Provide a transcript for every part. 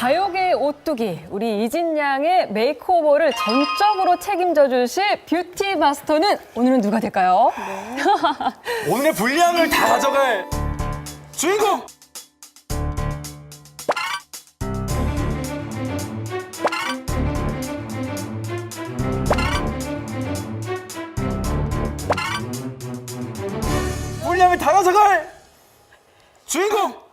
가요계의 오뚜기 우리 이진 양의 메이크오버를 전적으로 책임져 주실 뷰티 마스터는 오늘은 누가 될까요? 오늘의 분량을 다 가져갈 주인공! 분량을 다 가져갈 주인공!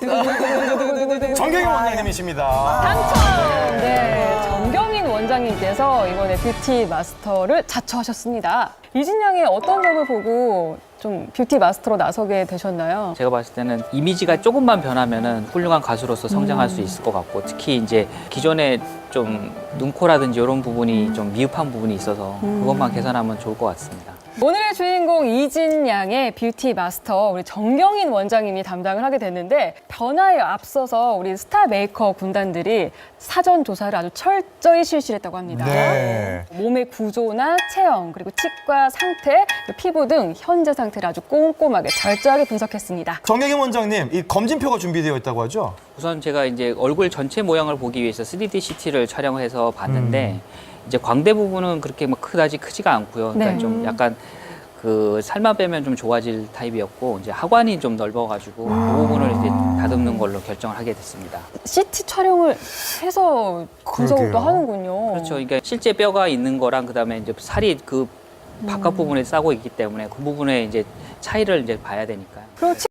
정경희 원장님이십니다. 당첨! 네, 정경인 원장님께서 이번에 뷰티 마스터를 자처하셨습니다. 이진 양의 어떤 점을 보고 좀 뷰티 마스터로 나서게 되셨나요? 제가 봤을 때는 이미지가 조금만 변하면은 훌륭한 가수로서 성장할 수 있을 것 같고 특히 이제 기존에 좀 눈코라든지 이런 부분이 좀 미흡한 부분이 있어서 그것만 개선하면 좋을 것 같습니다. 오늘의 주인공 이진 양의 뷰티 마스터 우리 정경인 원장님이 담당을 하게 됐는데 변화에 앞서서 우리 스타 메이커 군단들이 사전 조사를 아주 철저히 실시했다고 합니다. 네. 몸의 구조나 체형 그리고 치과 상태, 그리고 피부 등 현재 상태를 아주 꼼꼼하게 철저하게 분석했습니다. 정경희 원장님, 이 검진표가 준비되어 있다고 하죠? 우선 제가 이제 얼굴 전체 모양을 보기 위해서 3D CT를 촬영해서 봤는데 이제 광대 부분은 그렇게 뭐 크다지 크지가 않고요. 그러니까 네. 좀 약간 그 살만 빼면 좀 좋아질 타입이었고 이제 하관이 좀 넓어가지고 그 부분을 이제 다듬는 걸로 결정을 하게 됐습니다. CT 촬영을 해서 그러게요. 하는군요. 그렇죠. 그러니까 실제 뼈가 있는 거랑 그다음에 이제 살이 그 바깥 부분에 싸고 있기 때문에 그 부분에 이제 차이를 이제 봐야 되니까요. 그리고